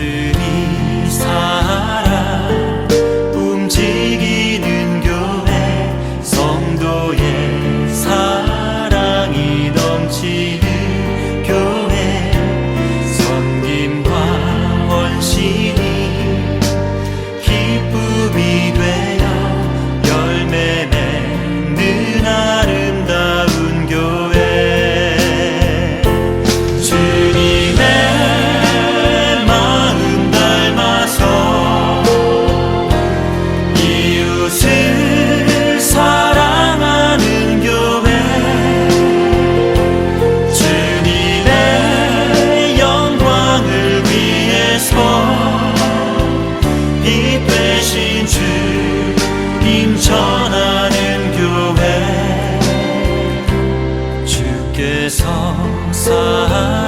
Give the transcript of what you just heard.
see 주께서 사